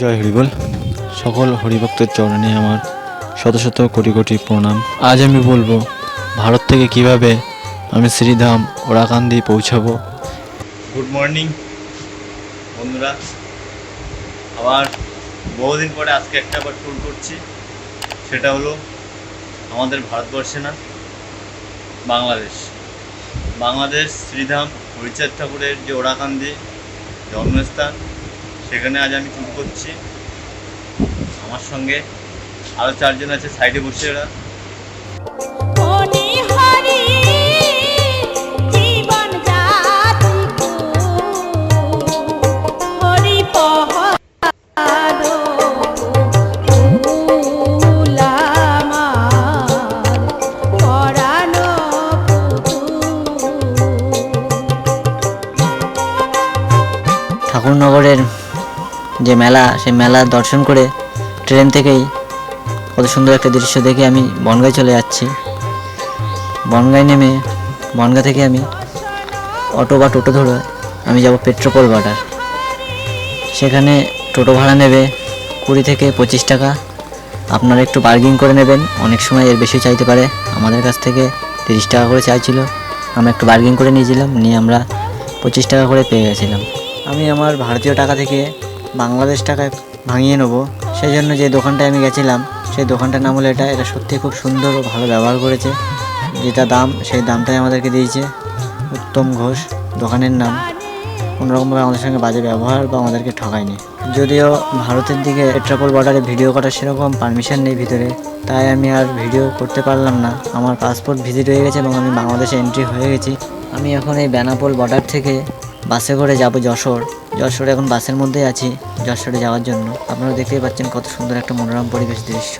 জয় হরিবল সকল হরিভক্তের চরণে আমার শত শত কোটি কোটি প্রণাম। আজ আমি বলব, ভারত থেকে কীভাবে আমি শ্রীধাম ওরাকান্দি পৌঁছাবো। গুড মর্নিং বন্ধুরা। আবার বহুদিন পরে আজকে একটা আবার ট্যুর করছি। সেটা হলো আমাদের ভারতবর্ষে না, বাংলাদেশ। বাংলাদেশ শ্রীধাম হরিচাঁদ ঠাকুরের যে ওরাকান্দি জন্মস্থান সেখানে আজ আমি ট্যুর করছি। আমার সঙ্গে আরও চারজন আছে সাইডে বসে এরা হরি জীবন জাতি হরি পহাড়ো ফুলামার পরানো ঠাকুরনগরের যে মেলা সেই মেলা দর্শন করে ট্রেন থেকেই কত সুন্দর একটা দৃশ্য দেখে আমি বনগাঁয় চলে যাচ্ছি। বনগাঁয় নেমে, বনগাঁ থেকে আমি অটো বা টোটো ধরে আমি যাব পেট্রোপল বাটার সেখানে টোটো ভাড়া নেবে কুড়ি থেকে পঁচিশ টাকা। আপনারা একটু বার্গিং করে নেবেন, অনেক সময় এর বেশি চাইতে পারে। আমাদের কাছ থেকে তিরিশ টাকা করে চাইছিল, আমরা একটু বার্গিং করে নিয়েছিলাম, নিয়ে আমরা পঁচিশ টাকা করে পেয়ে গেছিলাম। আমি আমার ভারতীয় টাকা থেকে বাংলাদেশ টাকায় ভাঙিয়ে নেব। সেই জন্য যে দোকানটায় আমি গেছিলাম, সেই দোকানটার নাম হলো এটা। এটা সত্যি খুব সুন্দর ও ভালো ব্যবহার করেছে। যেটা দাম, সেই দামটাই আমাদেরকে দিয়েছে। উত্তম ঘোষ, দোকানের নাম। কোনোরকমভাবে আমাদের সঙ্গে বাজে ব্যবহার বা আমাদেরকে ঠকায়নি। যদিও ভারতের দিকে পেট্রাপোল বর্ডারে ভিডিও করার সেরকম পারমিশন নেই ভিতরে, তাই আমি আর ভিডিও করতে পারলাম না। আমার পাসপোর্ট ভিজিট হয়ে গেছে এবং আমি বাংলাদেশে এন্ট্রি হয়ে গেছি। আমি এখন এই বেনাপোল বর্ডার থেকে বাসে করে যাব যশোর। যশোরে এখন বাসের মধ্যেই আছি যশোরে যাওয়ার জন্য। আপনারা দেখতেই পাচ্ছেন কত সুন্দর একটা মনোরম পরিবেশ দৃশ্য।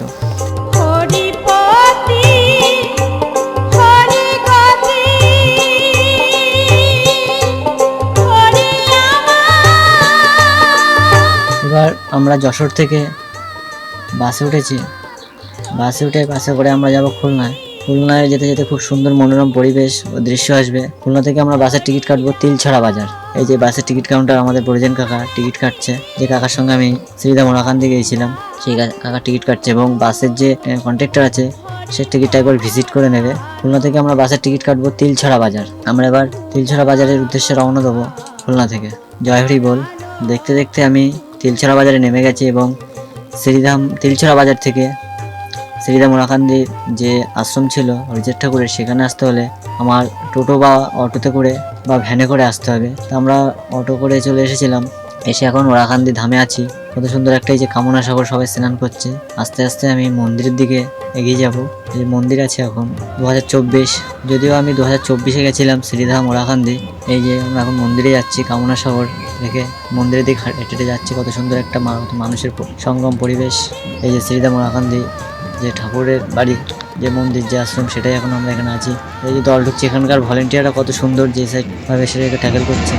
এবার আমরা যশোর থেকে বাসে উঠেছি। বাসে উঠে বাসে করে আমরা যাব খুলনায়। খুলনায় যেতে যেতে খুব সুন্দর মনোরম পরিবেশ ও দৃশ্য আসবে। খুলনা থেকে আমরা বাসের টিকিট কাটবো তিলছড়া বাজার। এই যে বাসের টিকিট কাউন্টার আমাদের পরিজন কাকা টিকিট কাটছে। যে কাকার সঙ্গে আমি শ্রীদা মোড়াখান থেকে গেছিলাম, সেই কাকা টিকিট কাটছে এবং বাসের যে কন্ট্রাক্টর আছে, সে টিকিটটা একবার ভিজিট করে নেবে। খুলনা থেকে আমরা বাসের টিকিট কাটবো তিলছড়া বাজার। আমরা এবার তিলছড়া বাজারের উদ্দেশ্যে রওনা দেবো খুলনা থেকে। জয় হরি বল। দেখতে দেখতে আমি তিলছড়া বাজারে নেমে গেছি এবং শ্রীধাম তিলছড়া বাজার থেকে শ্রীধাম ওরাকান্দির যে আশ্রম ছিল হরিচাঁদ ঠাকুরের, সেখানে আসতে হলে আমার টোটো বা অটোতে করে বা ভ্যানে করে আসতে হবে। তো আমরা অটো করে চলে এসেছিলাম। এসে এখন ওরাকান্দি ধামে আছি। কত সুন্দর একটা এই যে কামনা সাগর সবাই স্নান করছে। আস্তে আস্তে আমি মন্দিরের দিকে এগিয়ে যাব। এই মন্দির আছে এখন। দু হাজার চব্বিশ। যদিও আমি দু হাজার চব্বিশে গেছিলাম শ্রীধাম ওরাকান্দি এই যে আমরা এখন মন্দিরে যাচ্ছি, কামনা সাগর দেখে মন্দিরের দিকে হেঁটে যাচ্ছি। কত সুন্দর একটা মানুষের সঙ্গম পরিবেশ। এই যে শ্রীধাম ওরাকান্দি যে ঠাকুরের বাড়ি, যে মন্দির, যে আশ্রম, সেটাই এখন আমরা এখানে আছি। এই যে দল ঢুকছে এখানকার ভলেন্টিয়াররা কত সুন্দর যে সাইড ভাবে সেটাকে ট্যাকেল করছে।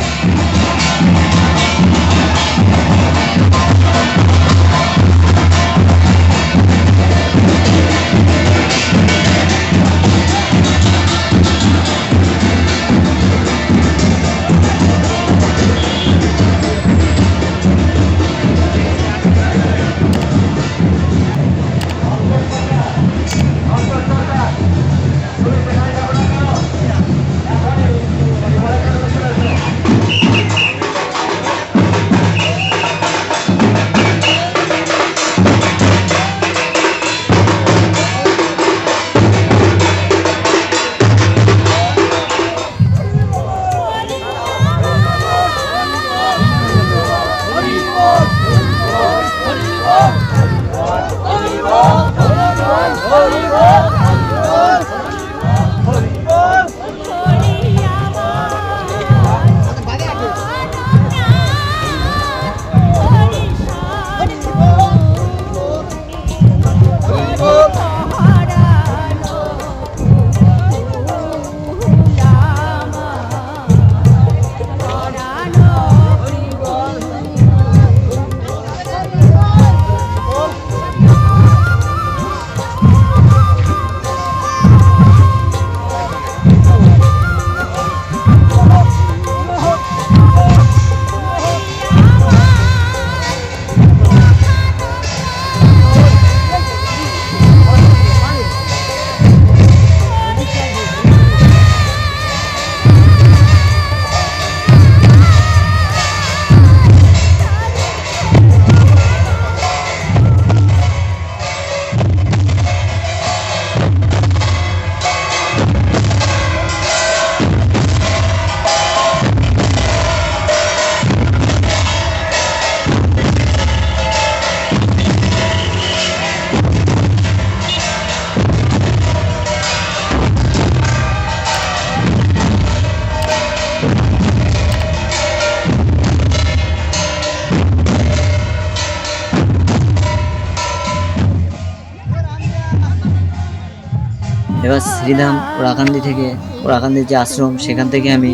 এবার শ্রীধাম ওরাকান্দি থেকে ওরাকান্দির যে আশ্রম, সেখান থেকে আমি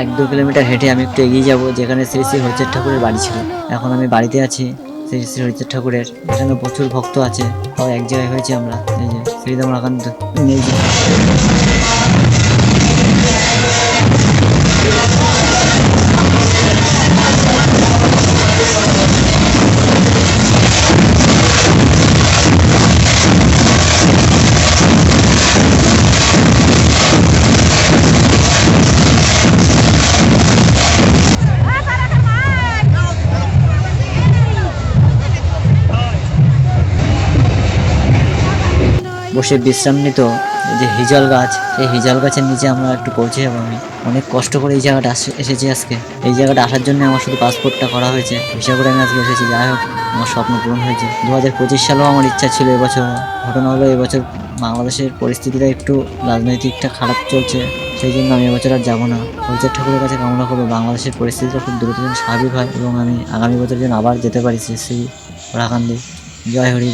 এক দু কিলোমিটার হেঁটে আমি একটু এগিয়ে যাব, যেখানে শ্রী শ্রী হরিচার ঠাকুরের বাড়ি ছিল। এখন আমি বাড়িতে আছি শ্রী শ্রী হরিচার ঠাকুরের। এখানে প্রচুর ভক্ত আছে। তাও এক জায়গায় হয়েছি আমরা। এই যে শ্রীধাম ওরাকান্দি। বসে বিশ্রাম নিত যে হিজল গাছ, এই হিজল গাছের নিচে আমরা একটু পৌঁছে যাব আমি। অনেক কষ্ট করে এই জায়গাটা এসেছি আজকে। এই জায়গাটা আসার জন্য আমার শুধু পাসপোর্টটা করা হয়েছে। ভিসা করে আমি আজকে এসেছি। যাই হোক, আমার স্বপ্ন পূরণ হয়েছে। দু হাজার পঁচিশ সালেও আমার ইচ্ছা ছিল এবছর। ঘটনা হলো এবছর বাংলাদেশের পরিস্থিতিটা একটু রাজনৈতিকটা খারাপ চলছে। সেই জন্য আমি এবছর আর যাব না। হরিচাঁদ ঠাকুরের কাছে কামনা করব। বাংলাদেশের পরিস্থিতিটা খুব দ্রুত স্বাভাবিক হয় এবং আমি আগামী বছর যেন আবার যেতে পারি সেই ওরাকান্দি জয় হরি